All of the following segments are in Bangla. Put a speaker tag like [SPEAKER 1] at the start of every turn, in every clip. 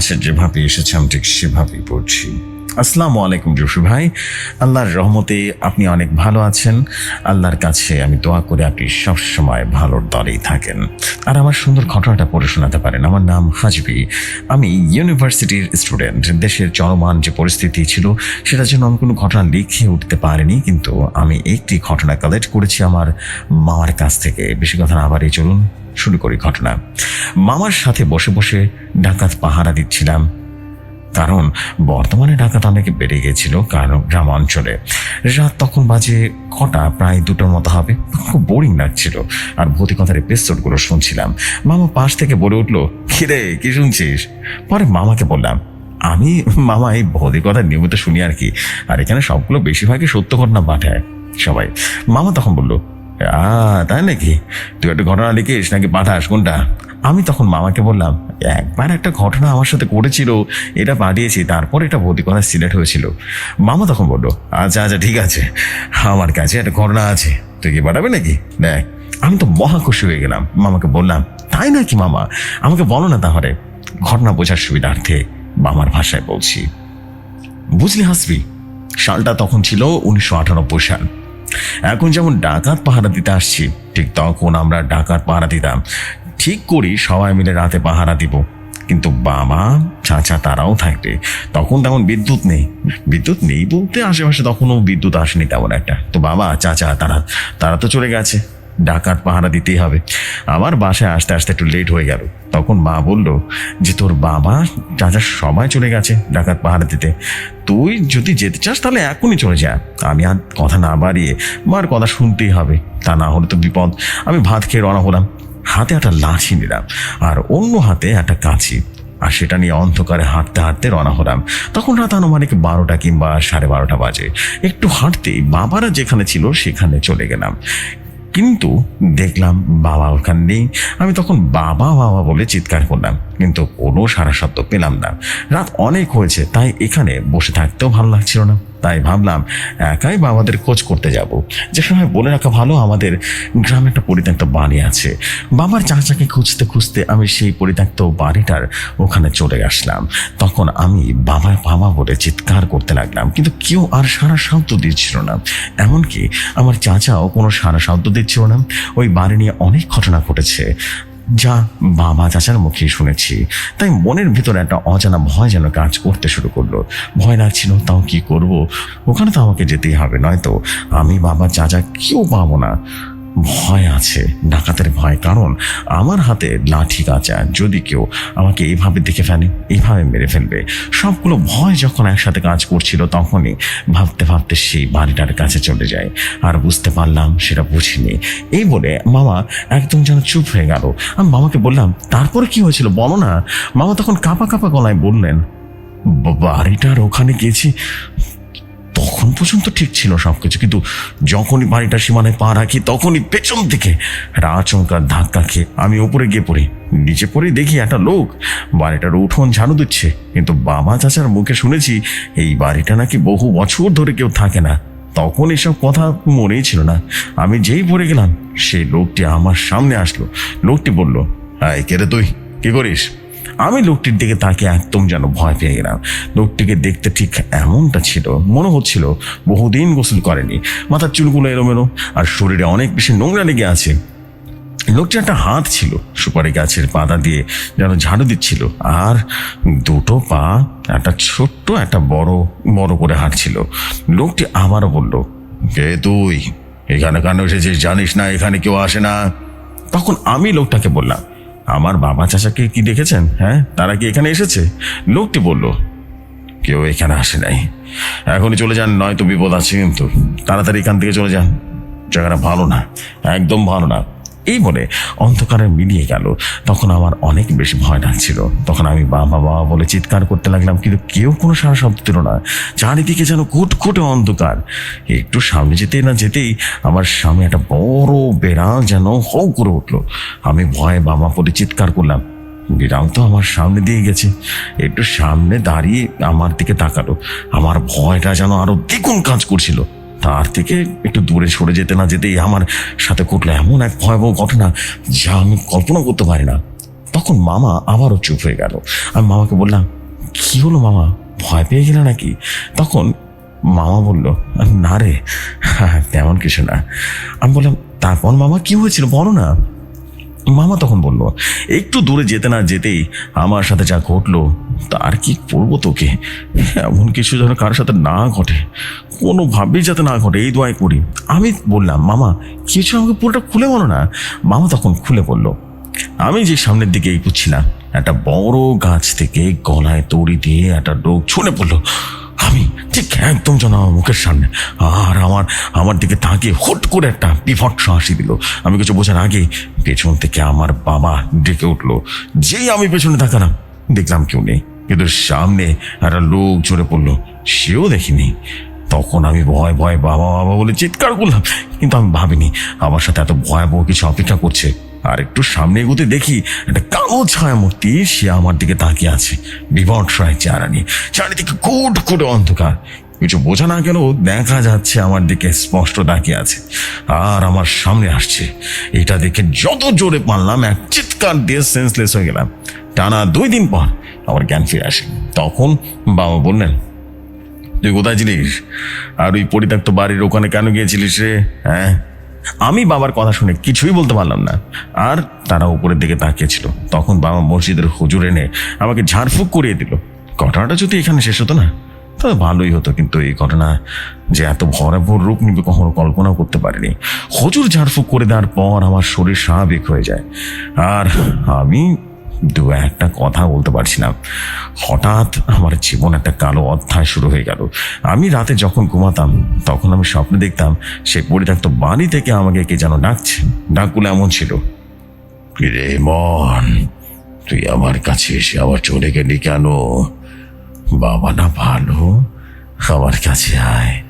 [SPEAKER 1] কাছে যেভাবে এসেছে, আমি ঠিক সেভাবেই পড়ছি। আসসালামু আলাইকুম জসু ভাই। আল্লাহর রহমতে আপনি অনেক ভালো আছেন। আল্লাহর কাছে আমি দোয়া করে আপনি সবসময় ভালোর দলেই থাকেন। আর আমার সুন্দর ঘটনাটা পড়ে শোনাতে পারেন। আমার নাম হাজবি আমি ইউনিভার্সিটির স্টুডেন্ট। দেশের চলমান যে পরিস্থিতি ছিল, সেটার জন্য আমি কোনো ঘটনা লিখে উঠতে পারিনি, কিন্তু আমি একটি ঘটনা কালেক্ট করেছি আমার মামার কাছ থেকে। বেশি কথা না আবার এই চলুন। শুরু করি ঘটনা। মামার সাথে বসে বসে ডাকাত পাহারা দিচ্ছিলাম। কারণ বর্তমানে ডাকাত অনেক বেড়ে গেছিল কারণ গ্রাম অঞ্চলে। রাত তখন বাজে কটা, প্রায় দুটোর মতো হবে। খুব বোরিং লাগছিল। আর ভূতি কথার এপিসোডগুলো শুনছিলাম। মামা পাশ থেকে বলে উঠল, কিরে, কি শুনছিস? পরে মামাকে বললাম, আমি মামা এই ভৌতিক কথা নিয়মিত শুনি আর কি। আর এখানে সবগুলো বেশিরভাগই সত্য ঘটনা পাঠায় সবাই। মামা তখন বলল তাই নাকি? তুই একটা ঘটনা লিখিস নাকি পাঠাস কোনটা? আমি তখন মামাকে বললাম, একবার একটা ঘটনা আমার সাথে করেছিল এটা পাঠিয়েছি তারপর এটা ভৌতিক কথা সিলেক্ট হয়েছিল। মামা তখন বলল আচ্ছা আচ্ছা ঠিক আছে, আমার কাছে একটা ঘটনা আছে, তুই কি পাঠাবে নাকি? দেখ, আমি তো মহা খুশি হয়ে গেলাম। মামাকে বললাম, তাই নাকি মামা? আমাকে বলো না তাহলে, ঘটনা বোঝার সুবিধার্থে মামার ভাষায় বলছি। বুঝলি হাসবি, সালটা তখন ছিল উনিশশো আটানব্বই সাল। এখন যেমন ডাকাত পাহারা দিতে আসছি, ঠিক তখন আমরা ডাকাত পাহারা দিতাম। ঠিক করি, সবাই মিলে রাতে পাহারা দিব। কিন্তু বাবা, চাচা তারাও থাকবে। তখন তেমন বিদ্যুৎ নেই। বিদ্যুৎ নেই বলতে আশেপাশে তখনও বিদ্যুৎ আসেনি তেমন একটা। তো বাবা, চাচা, তারা তারা তো চলে গেছে। ডাকাত পাহারা দিতেই হবে। আমার বাসায় আসতে আসতে একটু লেট হয়ে গেল। তখন মা বলল যে, তোর বাবা চাচা সবাই চলে গেছে ডাকাত পাহারা দিতে। তুই যদি যেতে চাস তাহলে এখনই চলে যা। আমি আর কথা না বাড়িয়ে মার কথা শুনতেই হবে। তা না হলে তো বিপদ। আমি ভাত খেয়ে রওনা হলাম। হাতে একটা লাঠি নিলাম আর অন্য হাতে একটা কাঁচি। আর সেটা নিয়ে অন্ধকারে হাঁটতে হাঁটতে রওনা হলাম। তখন রাত আনুমানিক বারোটা কিংবা সাড়ে বারোটা বাজে। একটু হাঁটতেই বাবারা যেখানে ছিল সেখানে চলে গেলাম। কিন্তু দেখলাম বাবা ওখান নেই। আমি তখন বাবা বাবা বলে চিৎকার করলাম, কিন্তু কোনো সারা শব্দ পেলাম না। রাত অনেক হয়েছে, তাই এখানে বসে থাকতেও ভালো লাগছিল না। তাই ভাবলাম, একাই বাবাদের খোঁজ করতে যাব। যে সময় বলে রাখা ভালো, আমাদের গ্রামে একটা পরিত্যক্ত বাড়ি আছে। বাবার চাচাকে খুঁজতে খুঁজতে আমি সেই পরিত্যক্ত বাড়িটার ওখানে চলে আসলাম। তখন আমি বাবার বাবা বলে চিৎকার করতে লাগলাম, কিন্তু কেউ আর সারা শব্দ দিচ্ছিল না। এমনকি আমার চাচাও কোনো সারা শব্দ দিচ্ছিল না। ওই বাড়ি নিয়ে অনেক ঘটনা ঘটেছে। যা বাবা চাচার মুখে শুনেছি। তাই মনের ভিতরে একটা অজানা ভয় যেন কাজ করতে শুরু করল। ভয় লাগছিল, তাও কি করব? ওখানে তো আমাকে যেতেই হবে, নয়তো আমি বাবা চাচা কেউ পাবো না। ভয় আছে, ডাকাতের ভয়। কারণ আমার হাতে লাঠি কাঁচা, যদি কেউ আমাকে এইভাবে দেখে ফেলে এইভাবে মেরে ফেলবে। সবগুলো ভয় যখন একসাথে কাজ করছিল, তখনই ভাবতে ভাবতে সেই বাড়িটার কাছে চলে যায়। আর বুঝতে পারলাম, সেটা বুঝিনি। এই বলে মামা একদম যেন চুপ হয়ে গেল। আমি মামাকে বললাম, তারপরে কি হয়েছিল বলো না? মামা তখন কাঁপা কাঁপা গলায় বললেন বাড়িটার ওখানে গেছি তখন পর্যন্ত ঠিক ছিল সবকিছু। কিন্তু যখনই বাড়িটা সীমানায় পা রাখি, তখনই পেছন থেকে একটা আচমকার ধাক্কা খেয়ে আমি ওপরে গিয়ে পড়ি। নিচে পড়ে দেখি একটা লোক বাড়িটার উঠোন ঝাড়ু দিচ্ছে। কিন্তু বাবা চাচার মুখে শুনেছি, এই বাড়িটা নাকি বহু বছর ধরে কেউ থাকে না। তখন এসব কথা মনেই ছিল না। আমি যেই পড়ে গেলাম, সেই লোকটি আমার সামনে আসলো। লোকটি বলল আয় কে রে তুই? কি করিস? আমি লোকটির দিকে তাকে একদম যেন ভয় পেয়ে গেলাম। লোকটিকে দেখতে ঠিক এমনটা ছিল, মনে হচ্ছিল বহুদিন গোসল করেনি। মাথার চুলগুলো এলোমেলো আর শরীরে অনেক বেশি নোংরা লেগে আছে। লোকটির একটা হাত ছিল, সুপারি গাছের পাতা দিয়ে যেন ঝাড়ু দিচ্ছিল আর দুটো পা, একটা ছোট্ট, একটা বড় বড় করে হাঁটছিল লোকটি আবারও বলল, কে তুই? এখানে কেন এসেছিস? জানিস না এখানে কেউ আসে না? তখন আমি লোকটাকে বললাম আমার বাবা চাচাকে কি দেখেছেন হ্যাঁ? তারা কি এখানে এসেছে? লোকটি বলল, কেউ এখানে আসে নাই। এখনই চলে যান, নয়তো বিপদ আছে কিন্তু। তাড়াতাড়ি এখান থেকে চলে যান। জায়গাটা ভালো না, একদম ভালো না। এই বলে অন্ধকারে মিলিয়ে গেল। তখন আমার অনেক বেশি ভয় লাগছিল। তখন আমি বাবা বাবা বলে চিৎকার করতে লাগলাম, কিন্তু কেউ কোনো সারা শব্দ দিল না। চারিদিকে যেন কুটকুটে অন্ধকার। একটু সামনে যেতেই না যেতেই আমার সামনে একটা বড় বেড়াল যেন হৌ করে উঠল। আমি ভয়ে বাবা বলে চিৎকার করলাম, বিড়াল তো আমার সামনে দিয়ে গেছে। একটু সামনে দাঁড়িয়ে আমার দিকে তাকালো। আমার ভয়টা যেন আরও দ্বিগুণ কাজ করছিল। তার থেকে একটু দূরে সরে যেতে না যেতেই আমার সাথে ঘটলো এমন এক ভয়াবহ ঘটনা যা আমি কল্পনা করতে পারি না। তখন মামা আবারও চুপ হয়ে গেল। আমি মামাকে বললাম, কি হলো মামা? ভয় পেয়ে গেলে নাকি? তখন মামা বলল, না রে, তেমন কিছু না। আমি বললাম, তারপর মামা কি হয়েছিল বলো না? মামা তখন বলল, একটু দূরে যেতে না যেতেই আমার সাথে যা ঘটলো, তার কি করব তোকে? এমন কিছু যেন কারোর সাথে না ঘটে। কোনোভাবেই যাতে না ঘটে, এই দোয়াই করি। আমি বললাম, মামা, কিছু আমাকে পুরোটা খুলে বলো না? মামা তখন খুলে বলল, আমি যে সামনের দিকে এই এগুচ্ছিলাম একটা বড় গাছ থেকে গলায় তড়ি দিয়ে একটা লোক ছুঁড়ে পড়ল। আমি ঠিক একদম যেন আমার মুখের সামনে। আর আমার আমার দিকে তাকিয়ে হুট করে একটা বিভৎস হাসি দিল। আমি কিছু বোঝার আগে পেছন থেকে আমার বাবা ডেকে উঠল। যেই আমি পেছনে তাকালাম, দেখলাম কেউ নেই। কিন্তু সামনে একটা লোক চড়ে পড়ল। সেও দেখিনি। তখন আমি ভয় ভয় বাবা বাবা বলে চিৎকার করলাম। কিন্তু আমি ভাবিনি, আমার সাথে এত ভয়াবহ কিছু অপেক্ষা করছে। আর একটু সামনে এগোতে দেখি একটা কালো ছায়া মূর্তি সে আমার দিকে তাকিয়ে আছে। বিবট রায় চেহারা নিয়ে। চারিদিকে কুট কুটে অন্ধকার। কিছু বোঝা না গেলেও দেখা যাচ্ছে আমার দিকে স্পষ্ট তাকিয়ে আছে। আর আমার সামনে আসছে। এটা দেখে যত জোরে পারলাম, এক চিৎকার দিয়ে সেন্সলেস হয়ে গেলাম। টানা দুই দিন পর আমার জ্ঞান ফিরে আসে। তখন বাবা বললেন, তুই কোথায় ছিলিস? আর ওই পরিত্যক্ত বাড়ির ওখানে কেন গিয়েছিলিস রে? হ্যাঁ? আমি বাবার কথা শুনে কিছুই বলতে পারলাম না। আর তারা উপরের দিকে তাকিয়েছিল। তখন বাবা মসজিদের হুজুর এনে আমাকে ঝাড়ফুঁক করিয়ে দিল। ঘটনাটা যদি এখানে শেষ হতো না, তবে ভালোই হতো। কিন্তু এই ঘটনা যে এত ভরাভর রূপ নিবে কখনো কল্পনাও করতে পারিনি। হজুর ঝাড়ফুঁক করে দেওয়ার পর আমার শরীর স্বাভাবিক হয়ে যায়। আর আমি দু একটা কথা বলতে পারছি না। হঠাৎ আমার জীবন একটা কালো অধ্যায় শুরু হয়ে গেল। আমি রাতে যখন ঘুমাতাম, তখন আমি স্বপ্নে দেখতাম সেই পরিত্যক্ত বাড়ি থেকে আমাকে কে যেন ডাকছে। ডাকগুলো এমন ছিল রে মন, তুই আমার কাছে এসে আবার চলে গেলি কেন? বাবা না ভালো, আমার কাছে আয়।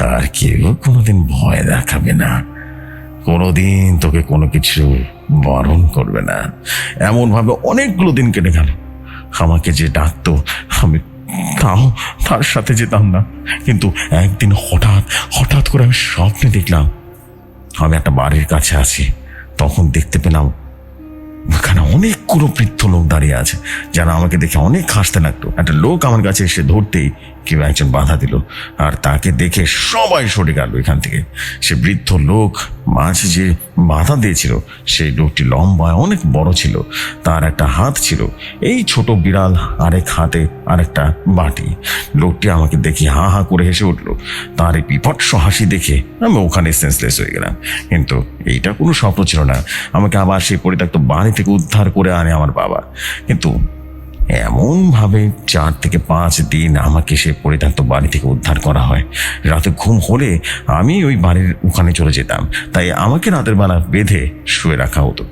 [SPEAKER 1] আর কেউ কোনোদিন ভয় দেখাবে না। কোনোদিন তোকে কোনো কিছু বারণ করবে না। এমন ভাবে অনেকগুলো দিন কেটে গেল। আমাকে যে ডাকতো, আমি তাও তার সাথে যেতাম না। কিন্তু একদিন হঠাৎ হঠাৎ করে আমি স্বপ্নে দেখলাম, আমি একটা বাড়ির কাছে আছি। তখন দেখতে পেলাম, ওখানে অনেকগুলো বৃদ্ধ লোক দাঁড়িয়ে আছে, যারা আমাকে দেখে অনেক হাসতে লাগতো একটা লোক আমার কাছে এসে ধরতেই কেউ একজন বাধা দিল, আর তাকে দেখে সবাই সরে গেল এখান থেকে। সে বৃদ্ধ লোক মাঝে যে বাধা দিয়েছিল, সেই লোকটি লম্বায় অনেক বড় ছিল, তার একটা হাত ছিল, এই ছোট বিড়াল আরেক হাতে আরেকটা বাটি। লোকটি আমাকে দেখে হা হা করে হেসে উঠল। তার এই বিপৎস হাসি দেখে আমি ওখানে সেন্সলেস হয়ে গেলাম। কিন্তু এইটা কোনো স্বপ্ন ছিল না। আমাকে আবার সেই পরিত্যক্ত বাড়ি থেকে উদ্ধার করে আনে আমার বাবা। কিন্তু এমনভাবে চার থেকে পাঁচ দিন আমাকে সে পরিত্যক্ত বাড়ি থেকে উদ্ধার করা হয়। রাতে ঘুম হলে আমি ওই বাড়ির ওখানে চলে যেতাম। তাই আমাকে রাতের বেলা বেঁধে শুয়ে রাখা হতো।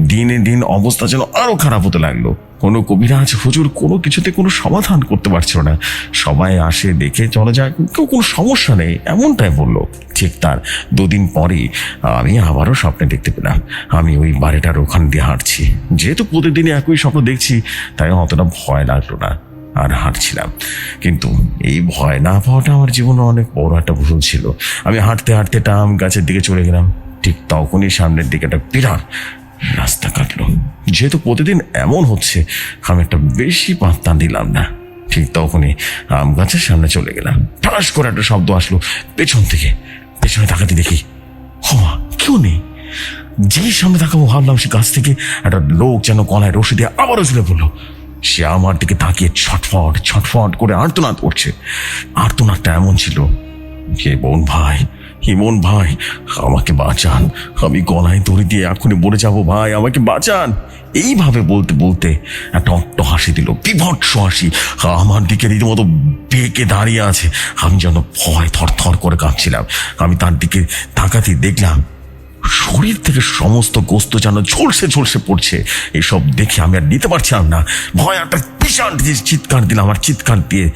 [SPEAKER 1] দিনে দিন অবস্থা যেন আরও খারাপ হতে লাগল। কোনো কবিরাজ হুজুর কোনো কিছুতে কোনো সমাধান করতে পারছিল না। সবাই আসে, দেখে চলে যায়। কেউ কোনো সমস্যা নেই, এমনটাই বলল। ঠিক তার দুদিন পরে আমি আবারও স্বপ্নে দেখতে পেলাম। আমি ওই বাড়িটার ওখান দিয়ে হাঁটছি। যেহেতু প্রতিদিনই একই স্বপ্ন দেখছি, তাই অতটা ভয় লাগল না আর হাঁটছিলাম। কিন্তু এই ভয় না পাওয়াটা আমার জীবনে অনেক বড় একটা ভুল ছিল। আমি হাঁটতে হাঁটতে টাম গাছের দিকে চলে গেলাম। ঠিক তখনই সামনের দিকে একটা বিরাট রাস্তা কাটলো। যেহেতু প্রতিদিন এমন হচ্ছে, আমি একটা বেশি পাত্তা দিলাম না। ঠিক তখনই আম গাছের সামনে চলে গেলাম। ঠাস করে একটা শব্দ আসলো পেছন থেকে। পেছনে তাকাতে দেখি হমা কেউ নেই। যেই সামনে তাকাবো ভাবলাম সে গাছ থেকে একটা লোক যেন গলায় রশি দিয়ে আবারও ঝুলে পড়ল। সে আমার দিকে তাকিয়ে ছটফট ছটফট করে আর্তনাদ করছে। আর্তনাদটা এমন ছিল যে, বোন ভাই হিমন ভাই, আমাকে বাঁচান। আমি গলায় দড়ি দিয়ে এখনই মরে যাব ভাই, আমাকে বাঁচান। এইভাবে বলতে বলতে একটা অট্ট হাসি দিল, বিভৎস হাসি। আমার দিকে রীতিমতো বেঁকে দাঁড়িয়ে আছে। আমি যেন ভয় থর থর করে কাঁপছিলাম আমি তার দিকে তাকাতে দেখলাম, শরীর থেকে সমস্ত গোস্ত যেন ঝলসে ঝলসে পড়ছে। এসব দেখে আমি আর নিতে পারছিলাম না। ভয় একটা বিশাল চিৎকার দিলাম আমার চিৎকার দিয়ে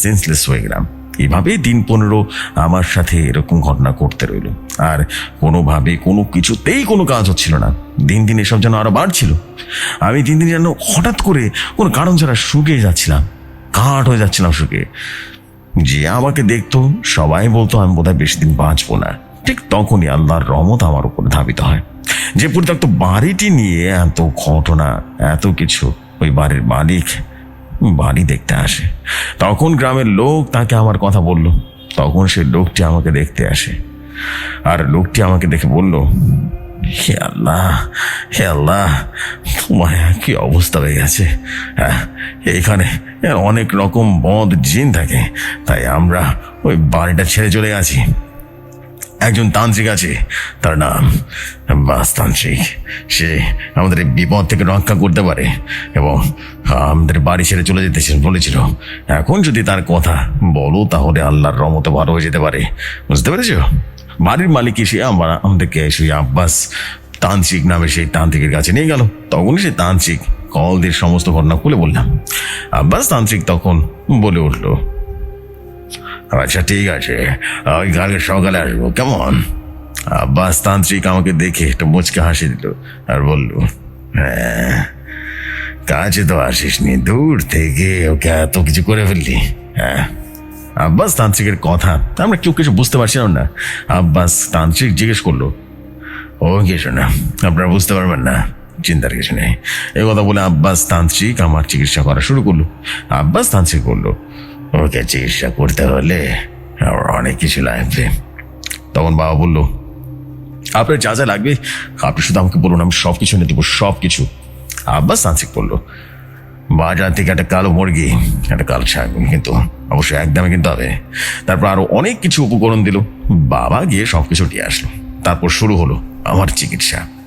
[SPEAKER 1] সেন্সলেস হয়ে গেলাম। এভাবেই দিন পনেরো আমার সাথে এরকম ঘটনা করতে রইল। আর কোনোভাবে কোনো কিছুতেই কোনো কাজ হচ্ছিল না। দিন দিন এসব যেন আরও বাড়ছিল। আমি দিন দিন যেন হঠাৎ করে কোনো কারণ ছাড়া শুকিয়ে যাচ্ছিলাম, কাঠ হয়ে যাচ্ছিলাম শুকিয়ে যে আমাকে দেখতো, সবাই বলতো, আমি বোধহয় বেশি দিন বাঁচবো না। ঠিক তখনই আল্লাহর রহমত আমার উপরে ধাবিত হয়। যে পরিত্যক্ত বাড়িটি নিয়ে এত ঘটনা, এত কিছু ওই বাড়ির মালিক বাড়ি দেখতে আসে। তখন গ্রামের লোক তাকে আমার কথা বলল। তখন সে লোকটি আমাকে দেখতে আসে। আর লোকটি আমাকে দেখে বলল, হে আল্লাহ হে আল্লাহ, তোমার কি অবস্থা হয়ে গেছে? হ্যাঁ এখানে অনেক রকম বদ জিন থাকে। তাই আমরা ওই বাড়িটা ছেড়ে চলে গেছি। একজন তান্ত্রিক আছে, তার নাম বাস্তান্ত্রিক সে আমাদের বিপদ থেকে রক্ষা করতে পারে এবং আমাদের বাড়ি ছেড়ে চলে যেতে বলেছিল। এখন যদি তার কথা বলো, তাহলে আল্লাহর রমতে ভালো হয়ে যেতে পারে। বুঝতে পেরেছ? বাড়ির মালিক এসে আমরা, আমাদেরকে সেই আব্বাস তান্ত্রিক নামে সেই তান্ত্রিকের কাছে নিয়ে গেল। তখনই সে তান্ত্রিক কল দিয়ে সমস্ত ঘটনা খুলে বললাম। আব্বাস তান্ত্রিক তখন বলে উঠল আচ্ছা ঠিক আছে। ওই কালকে সকালে আসব, কেমন? আব্বাস তান্ত্রিক আমাকে দেখে একটা মুচকে হাসি দিল আর বলল হ্যাঁ কাছে তো আসিস নি দূর থেকে ওকে এত কিছু করে ফেললি। হ্যাঁ আব্বাস তান্ত্রিকের কথা আমরা কেউ কিছু বুঝতে পারছিলাম না। আব্বাস তান্ত্রিক জিজ্ঞেস করল, ও কিছু না আপনারা বুঝতে পারবেন না, চিন্তার কিছু নেই। এই কথা বলে আব্বাস তান্ত্রিক আমার চিকিৎসা করা শুরু করল। আব্বাস তান্ত্রিক বলল ওকে চিকিৎসা করতে হলে আমার অনেক কিছু লাগবে। তখন বাবা বলল, আপনার যা যা লাগবে, আপনি শুধু আমাকে বলুন, আমি সব কিছু এনে দেবো সব কিছু আব্বাস তান্ত্রিক বলল, বাজার থেকে একটা কালো মুরগি, একটা কালো ছাগল কিন্তু অবশ্যই একদমই কিনতে হবে। তারপর আরও অনেক কিছু উপকরণ দিল। বাবা গিয়ে সব কিছু নিয়ে আসলো। তারপর শুরু হলো আমার চিকিৎসা।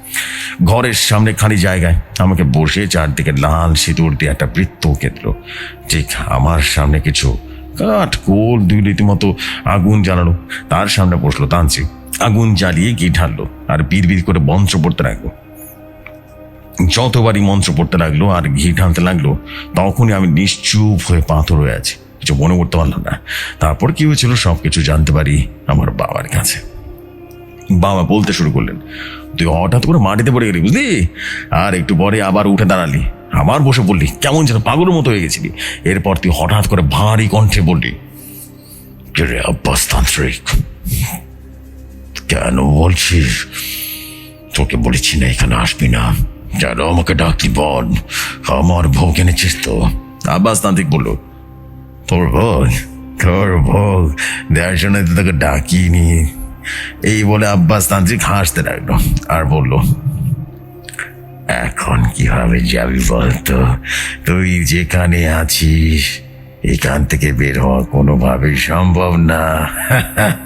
[SPEAKER 1] ঘরের সামনে খালি জায়গায় আমাকে বসে চারদিকে লাল সিঁদুর দিয়ে একটা বৃত্ত কেটল। ঠিক আমার সামনে কিছু কাঠ, কোল, দুই রীতিমতো আগুন জ্বালালো। তার সামনে বসল তান্ত্রিক আগুন জ্বালিয়ে ঘি ঢাললো আর বীর করে মন্ত্র পড়তে লাগল। যতবারই মন্ত্র পড়তে লাগল আর ঘি ঢালতে লাগল, তখনই আমি নিশ্চুপ হয়ে পাথর হয়ে আছি। কিছু মনে করতে পারলাম না। তারপর কি হয়েছিল সব কিছু জানতে পারি আমার বাবার কাছে। বাবা বলতে শুরু করলেন, তুই হঠাৎ করে মাটিতে পড়ে গেলি বুঝলি? আর একটু পরে আবার উঠে দাঁড়ালি। আবার বসে বললি কেমন যেন পাগলের মতো হয়ে গেছিলি। এরপর তুই হঠাৎ করে ভারী কণ্ঠে বললি রে কেন বলছিস? তোকে বলেছি না এখানে আসবি না। যেন আমাকে ডাকলি বল? আমার ভোগ এনেছিস তো? আব্বাস তান্ত্রিক বলল, তোর ভোগ তোর ভোগ। দেওয়ার জন্য তোকে ডাকিনি। এই বলে আব্বাস তান্ত্রিক হাসতে লাগল আর বলল, এখন কীভাবে যাবি বলতো? তুই যেখানে আছিস, এখান থেকে বের হওয়া কোনোভাবেই সম্ভব না।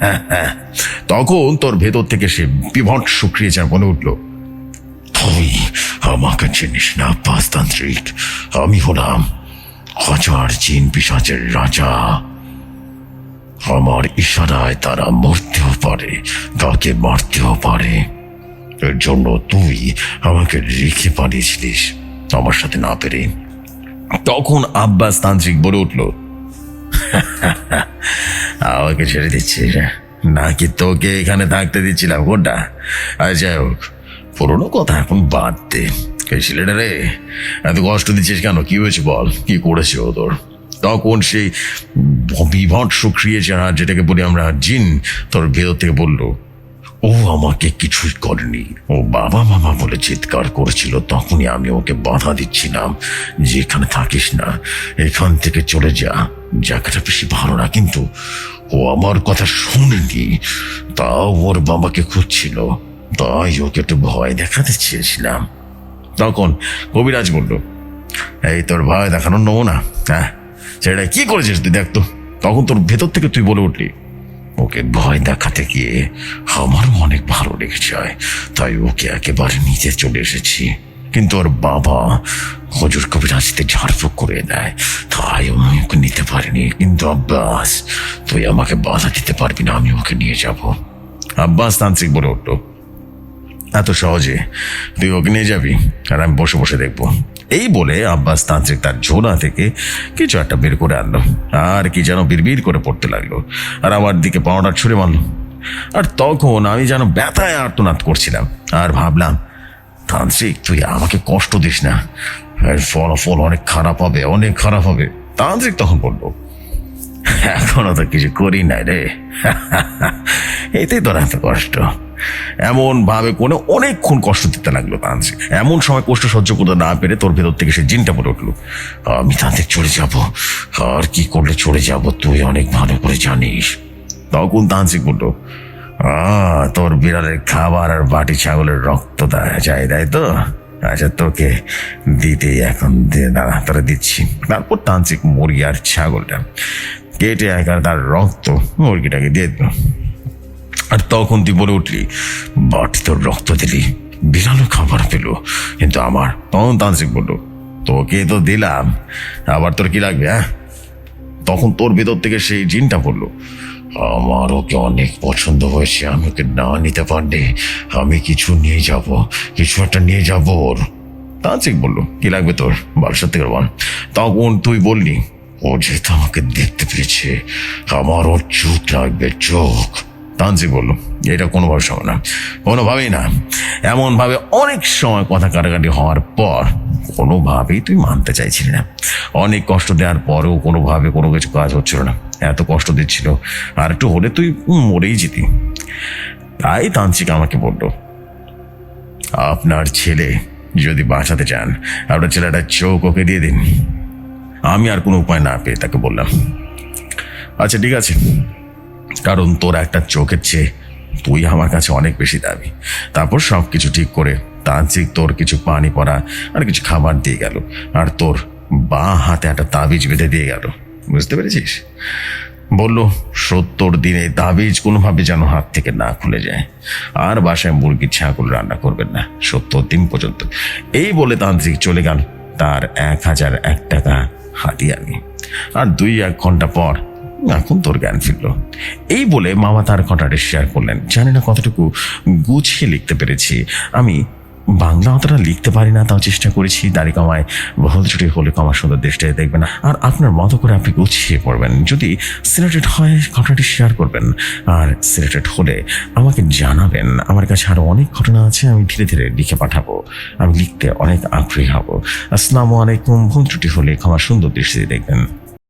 [SPEAKER 1] তখন তোর ভেতর থেকে সে বিভট সুক্রিয়ে যা বলে উঠল, তুই আমাকে চিনিস না আব্বাসতান্ত্রিক আমি হলাম হাজার জিন পিসাচের রাজা। আমার ইশারায় তারা মরতেও পারে কাকে মারতেও পারে। এর জন্য তুই আমাকে রেখে পাঠিয়েছিলিস আমার সাথে না পেরে। তখন আব্বাস তান্ত্রিক বলে উঠল, আমাকে ছেড়ে দিচ্ছিস? নাকি তোকে এখানে থাকতে দিচ্ছিলাম কোনটা যাই হোক, পুরোনো কথা এখন বাদ দে। ছেলেটা রে, এত কষ্ট দিচ্ছিস কেন? কি হয়েছে বল? কি করেছে ও তোর? তখন সেই বিভট সুক্রিয়ে যারা, যেটাকে বলি আমরা জিন, তোর ভেতর থেকে বলল, ও আমাকে কিছুই করেনি। ও বাবা মামা বলে চিৎকার করেছিল, তখনই আমি ওকে বাধা দিচ্ছিলাম যে এখানে থাকিস না, এখান থেকে চলে যা। জায়গাটা বেশি ভালো না, কিন্তু ও আমার কথা শুনেনি, তাও ওর বাবাকে খুঁজছিল, তাই ওকে একটু ভয় দেখাতে চেয়েছিলাম। তখন কবিরাজ বলল, এই তোর ভয় দেখানোর নমুনা হ্যাঁ? সেটা কি করেছিস তুই? দেখ তো, তখন তোর ভেতর থেকে তুই বলে উঠলি, ওকে ভয় দেখাতে গিয়ে আমারও অনেক ভালো লেগেছে তাই ওকে একেবারে নিচে চলে এসেছি। কিন্তু ওর বাবা হজুর কবিরাজিতে ঝাড়ফুঁক করে দেয়। তাই আমি ওকে নিতে পারিনি। কিন্তু আব্বাস, তুই আমাকে বাধা দিতে পারবি না, আমি ওকে নিয়ে যাব। আব্বাস তান্ত্রিক বলে উঠল, এত সহজে তুই ওকে নিয়ে যাবি? আর আমি বসে বসে দেখব। এই বলে আব্বাস তান্ত্রিক তার ঝোলা থেকে কিছু একটা বের করে আনলো। আর কি যেন বিড়বিড় করে পড়তে লাগল। আর আমার দিকে পাওয়াটা ছুঁড়ে মারলো। আর তখন আমি যেন ব্যথায় আর্তনাদ করছিলাম। আর ভাবলাম, তান্ত্রিক, তুই আমাকে কষ্ট দিস না। ফলাফল অনেক খারাপ হবে, অনেক খারাপ হবে। তান্ত্রিক তখন বলল, এখনও তো কিছু করি নাই রে। এতেই তোর এত কষ্ট। এমন ভাবে কোনো অনেকক্ষণ কষ্ট দিতে লাগল তান্ত্রিক এমন সময় কষ্ট সহ্য করতে না পেরে তোর ভেতর থেকে সে জিনটা পড়ে উঠল। আমি তান্ত্রিক চলে যাব। আর কি করলে চলে যাব তুই অনেক ভালো করে জানিস। তখন তান্ত্রিক বলল তোর বিড়ালের খাবার আর বাটি ছাগলের রক্ত দেয় যায় তাই তো। আচ্ছা তোকে দিতে এখন দাঁড়া দিচ্ছি। তারপর তান্ত্রিক মুরগি আর ছাগলটা কেটে একবার তার রক্ত মুরগিটাকে দিয়ে দিল। আর তখন তুই বলে উঠলি, বাটি তোর রক্ত দিলি, বিড়ালও খাবার পেল। কিন্তু আমার তখন তান্ত্রিক বলল, তোকে তো দিলাম, আবার তোর কি লাগবে হ্যাঁ? তখন তোর ভেতর থেকে সেই জিনটা পড়ল, আমার ওকে অনেক পছন্দ হয়েছে, আমি ওকে না নিতে পারলে আমি কিছু নিয়ে যাব, কিছু একটা নিয়ে যাব ওর। তান্ত্রিক বলল, কি লাগবে তোর? বল থেকে বল। তখন তুই বললি, ও যেহেতু আমাকে দেখতে পেয়েছে আমার ওর চোখ লাগবে, চোখ। তান্ত্রিক বলল, এটা কোনোভাবে সময় না। কোনোভাবেই না। এমনভাবে অনেক সময় কথা কাটাকাটি হওয়ার পর কোনোভাবেই তুই মানতে চাইছিলি না। অনেক কষ্ট দেওয়ার পরেও কোনোভাবে কোনো কিছু কাজ হচ্ছিল না। এত কষ্ট দিচ্ছিল। আর একটু হলে তুই মরেই যেতি। তাই তান্ত্রিক আমাকে বলল, আপনার ছেলে যদি বাঁচাতে চান, আপনার ছেলেটা চোখ ওকে দিয়ে দিন। আমি আর কোনো উপায় না পেয়ে তাকে বললাম। আচ্ছা ঠিক আছে। কারণ তোর একটা চোখের চেয়ে তুই আমার কাছে অনেক বেশি দাবি তারপর সব কিছু ঠিক করে তান্ত্রিক তোর কিছু পানি পড়া আর কিছু খাবার দিয়ে গেল। আর তোর বা হাতে একটা তাবিজ বেঁধে দিয়ে গেল। বুঝতে পেরেছিস? বলল, সত্তর দিনে তাবিজ কোনোভাবে যেন হাত থেকে না খুলে যায়। আর বাসায় মুরগির ছাগল রান্না করবেন না। সত্তর দিন পর্যন্ত। এই বলে তান্ত্রিক চলে গেল। তার এক হাজার এক টাকা হাতিয়ে আনি। আর দুই এক ঘণ্টা পর এখন তোর জ্ঞান ফিরল। এই বলে মামা তার ঘটনাটি শেয়ার করলেন। জানি না কতটুকু গুছিয়ে লিখতে পেরেছি। আমি বাংলা অতটা লিখতে পারি না, তাও চেষ্টা করেছি। দাড়ি কমায় বহুল ছুটি হলে কমা সুন্দর দেশটাই দেখবেন আর আপনার মতো করে আপনি গুছিয়ে পড়বেন। যদি সিলেক্টেড হয়, ঘটনাটি শেয়ার করবেন। আর সিলেক্টেড হলে আমাকে জানাবেন। আমার কাছে আরও অনেক ঘটনা আছে, আমি ধীরে ধীরে লিখে পাঠাবো। আমি লিখতে অনেক আগ্রহী হব। আসসালামু আলাইকুম। ভুল ত্রুটি হলে ক্ষমা সুন্দর দৃষ্টি দেখবেন।